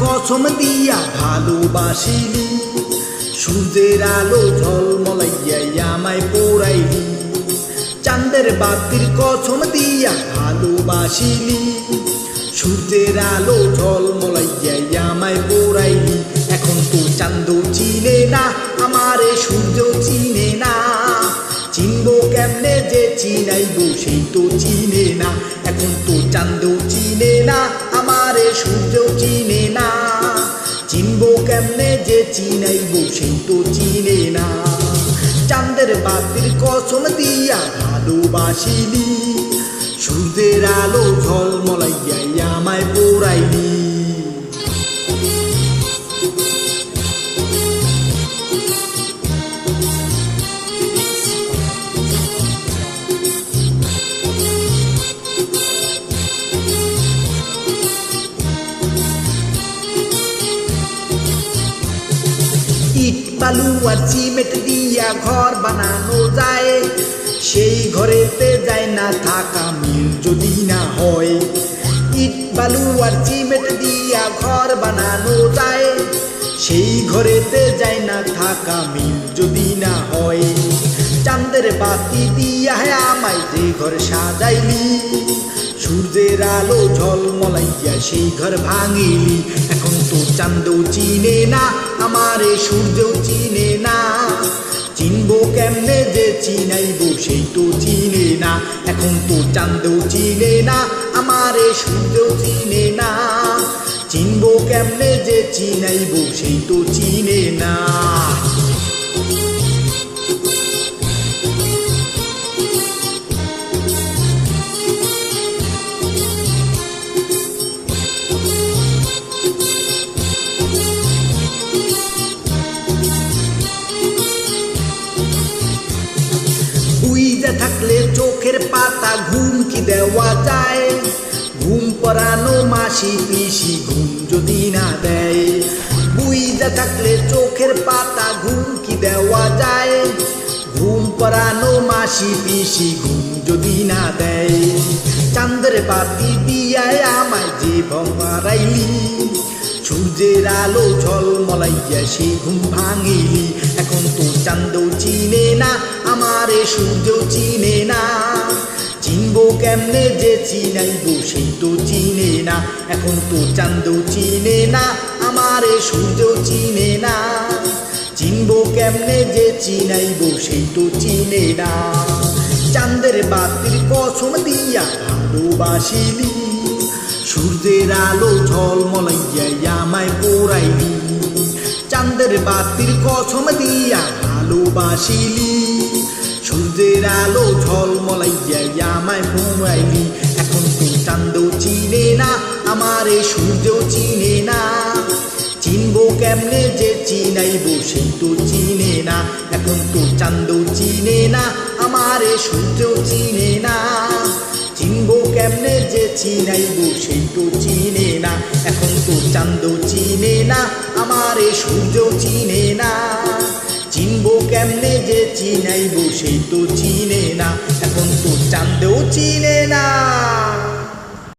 কসম দিয়া ভালোবাসিলি। সূর্যের আলো ঝলমলাইয়াই আমায় পোড়াইলি। চাঁদের বাতির কসম দিয়া ভালোবাসিলি। সূর্যের আলো ঝলমলাইয়াই আমায় পোড়াইলি। এখন তো চান্দ চিনে না, আমারে সূর্য চিনে না। চিনবো কেমনে যে চিনাইবো সেই তো চিনে না। এখন তো চান্দ চিনে না, আমারে সূর্য চিনাইবো সেই তো চিনে না। চাঁদের বাতির কসম দিয়া ভালোবাসিলি। সূর্যের আলো ঝলমলাইয়াই আমায় পোড়াইলি। বালু আর সিমেন্ট দিয়া ঘর বানানো যায়। সেই ঘরেতে যায় না থাকা মিল যদি না হয়। ইট, বালু আর সিমেন্ট দিয়া ঘর বানানো যায়। সেই ঘরেতে যায় না থাকা মিল যদি না হয়। চাঁদের বাতি দিয়া আমায় যে ঘর সাজাইলি, সূর্যের আলো ঝলমলাইয়া সেই ঘর ভাঙিলি। এখন তো চান্দ চিনে না আমারে সূর্য চিনে না। চিনবো কেমনে যে চিনাইব সেই তো চিনে না। এখন তো চান্দেও চিনে না, আমারে সূর্য চিনে না। চিনবো কেমনে যে চিনাইব সেই তো চিনে না। থাকলে চোখের পাতা ঘুম কি দেওয়া যায়? ঘুম পরানো মাসি পিসি ঘুম যদি না দেয়। বুইজা থাকলে চোখের পাতা ঘুম কি দেওয়া যায়? ঘুম পরানো মাসি পিসি ঘুম যদি না দেয়। চান্দের বাতি দিয়ায় আমায় যে ভমারাইলি সূর্যের আলো ঝলমলাইয়া সেই ঘুম ভাঙিলি। এখন তো চান্দ চিনে না আমারে সূর্য চিনে না। চিনবো কেমনে যে চিনাইবো সেই তো চিনে না। এখন তো চান্দ চিনে না, আমারে সূর্য চিনে না। চিনবো কেমনে যে চিনাইবো সেই তো চিনে না। চাঁদের বাতির কসম দিয়া ভালোবাসিলি, সূর্যের আলো ঝলমলাইয়া আমায় পোড়াইলি। চাঁদের বাতির কসম দিয়া ভালোবাসিলি সূর্যের আলো ঝলমলাইয়া আমায় পোড়াইলি এখন তো চান্দ চিনে না, আমারে সূর্য চিনে না। চিনবো কেমনে যে চিনাইবো সেই তো চিনে না। এখন তো চান্দ চিনে না, আমারে সূর্য চিনে না। চিনবো কেমনে যে চিনাইবো সেই তো চিনে না। এখন তো চান্দ চিনে না, আমারে সূর্য চিনে না। চিনবো কেমনে যে চিনাইবো সেই তো চিনে না। এখন তো চান্দেও চিনে না।